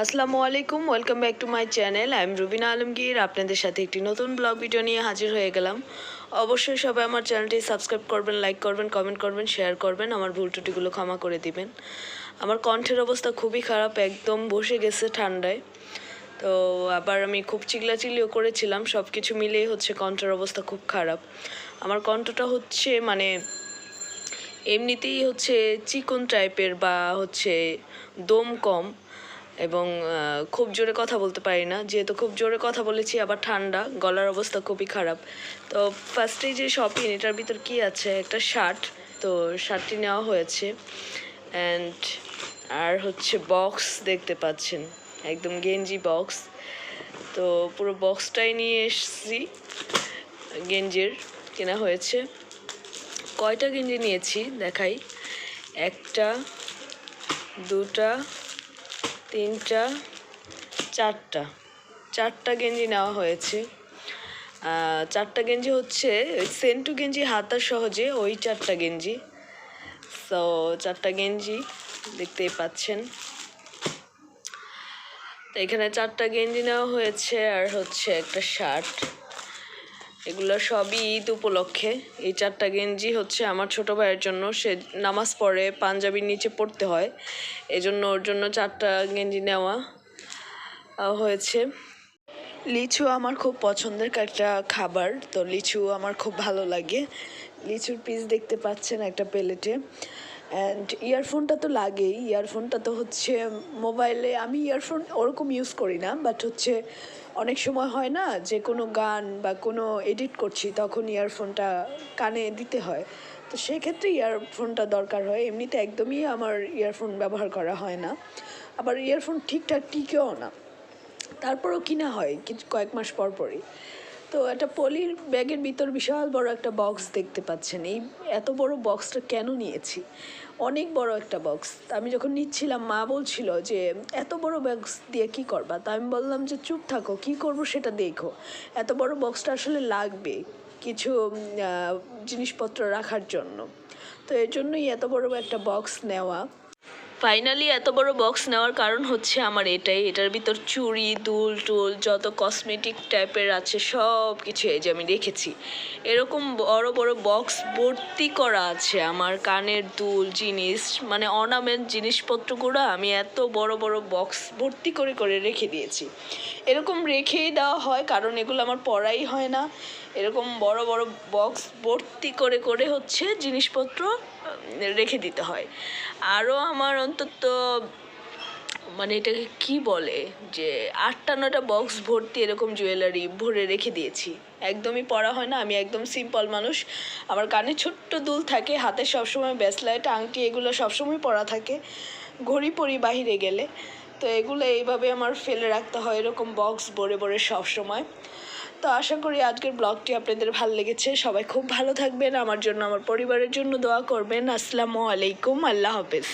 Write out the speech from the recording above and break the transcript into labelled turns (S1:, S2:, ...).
S1: আসসালামু আলাইকুম, welcome back to my channel. I am Rubina Alamgir, আপনাদের সাথে একটি নতুন ব্লগ ভিডিও নিয়ে হাজির হয়ে গেলাম। অবশ্যই সবাই আমার চ্যানেলটি সাবস্ক্রাইব করবেন, লাইক করবেন, কমেন্ট করবেন, শেয়ার করবেন, আমার ভুল ত্রুটিগুলো ক্ষমা করে দিবেন। আমার কণ্ঠের অবস্থা খুবই খারাপ, একদম বসে গেছে ঠান্ডায়। তো আবার আমি খুব চিল্লাচিল্লিও করেছিলাম সব কিছু মিলেই হচ্ছে কণ্ঠের অবস্থা খুব খারাপ। আমার কণ্ঠটা হচ্ছে মানে এমনিতেই হচ্ছে চিকন টাইপের বা হচ্ছে দম কম। এবং খুব জোরে কথা বলতে পারি না। যেহেতু খুব জোরে কথা বলেছি, আবার ঠান্ডা, গলার অবস্থা খুবই খারাপ। তো ফার্স্টেই যে শপিং এটার ভিতর কি আছে? একটা শার্ট তো শার্টটি নেওয়া হয়েছে। অ্যান্ড আর হচ্ছে বক্স দেখতে পাচ্ছেন। একদম গেঞ্জি বক্স তো পুরো বক্সটাই নিয়ে এসেছি। গেঞ্জির কেনা হয়েছে। কয়টা গেঞ্জি নিয়েছি? দেখাই। একটা, দুটা তিনটা, চারটা। চারটা গেঞ্জি নেওয়া হয়েছে। চারটা গেঞ্জি হচ্ছে, ওই সেন্টু গেঞ্জি হাতা সহজে, ওই চারটা গেঞ্জি। সো, চারটা গেঞ্জি দেখতেই পাচ্ছেন। তো এখানে চারটা গেঞ্জি নেওয়া হয়েছে, আর হচ্ছে একটা শার্ট। এগুলো সবই ঈদ উপলক্ষে। এই চারটা গেঞ্জি হচ্ছে আমার ছোট ভাইয়ের জন্য। সে নামাজ পড়ে, পাঞ্জাবির নিচে পড়তে হয়। এজন্য ওর জন্য চারটা গেঞ্জি নেওয়া হয়েছে। লিচু আমার খুব পছন্দের একটা খাবার। তো লিচু আমার খুব ভালো লাগে। লিচুর পিস দেখতে পাচ্ছেন একটা প্লেটে। অ্যান্ড ইয়ারফোনটা তো লাগেই। ইয়ারফোনটা তো হচ্ছে মোবাইলে আমি ইয়ারফোন ওরকম ইউজ করি না বাট হচ্ছে অনেক সময় হয় না যে কোনো গান বা কোনো এডিট করছি, তখন ইয়ারফোনটা কানে দিতে হয়। তো সেক্ষেত্রে ইয়ারফোনটা দরকার হয়। এমনিতে একদমই আমার ইয়ারফোন ব্যবহার করা হয় না। আবার ইয়ারফোন ঠিকঠাক টিকেও না। তারপরও কিনা হয়, কিছু কয়েক মাস পর পরই। তো একটা পলির ব্যাগের ভিতর বিশাল বড় একটা বক্স দেখতে পাচ্ছেন। এই এত বড় বক্সটা কেন নিয়েছি? অনেক বড় একটা বক্স আমি যখন নিচ্ছিলাম, মা বলছিল যে, এত বড় বক্স দিয়ে কি করবা? তা আমি বললাম যে, চুপ থাকো, কি করব সেটা দেখো। এত বড় বক্সটা আসলে লাগবে কিছু জিনিসপত্র রাখার জন্য। তো এর জন্যই এত বড় একটা বক্স নেওয়া। ফাইনালি এত বড় বক্স নেওয়ার কারণ হচ্ছে আমার এটাই। এটার ভিতর চুড়ি, দুল, টুল, যত কসমেটিক টাইপের আছে সব কিছু এই যে আমি রেখেছি। এরকম বড় বড় বক্স ভর্তি করা আছে আমার কানের দুল, জিনিস মানে অর্নামেন্ট জিনিসপত্রগুলো আমি এত বড় বড় বক্স ভর্তি করে করে রেখে দিয়েছি। এরকম রেখেই দেওয়া হয়, কারণ এগুলো আমার পড়াই হয় না। এরকম বড় বড় বক্স ভর্তি করে করে হচ্ছে জিনিসপত্র রেখে দিতে হয়। আরও আমার অন্তত মানে এটাকে কি বলে? যে আটটা নটা বক্স ভর্তি এরকম জুয়েলারি ভরে রেখে দিয়েছি। একদমই পরা হয় না, আমি একদম সিম্পল মানুষ। আমার কানে ছোট্ট দুল থাকে, হাতে সবসময় ব্যাসলাইট আংটি, এগুলো সবসময় পরা থাকে। ঘড়ি পরি বাহিরে গেলে। তো এগুলো এইভাবে আমার ফেলে রাখতে হয়, এরকম বক্স ভরে ভরে সবসময়। তো আশা করি আজকের ব্লগটি আপনাদের ভালো লেগেছে। সবাই খুব ভালো থাকবেন, আমার জন্য, আমার পরিবারের জন্য দোয়া করবেন। আসসালামু আলাইকুম, আল্লাহ হাফেজ।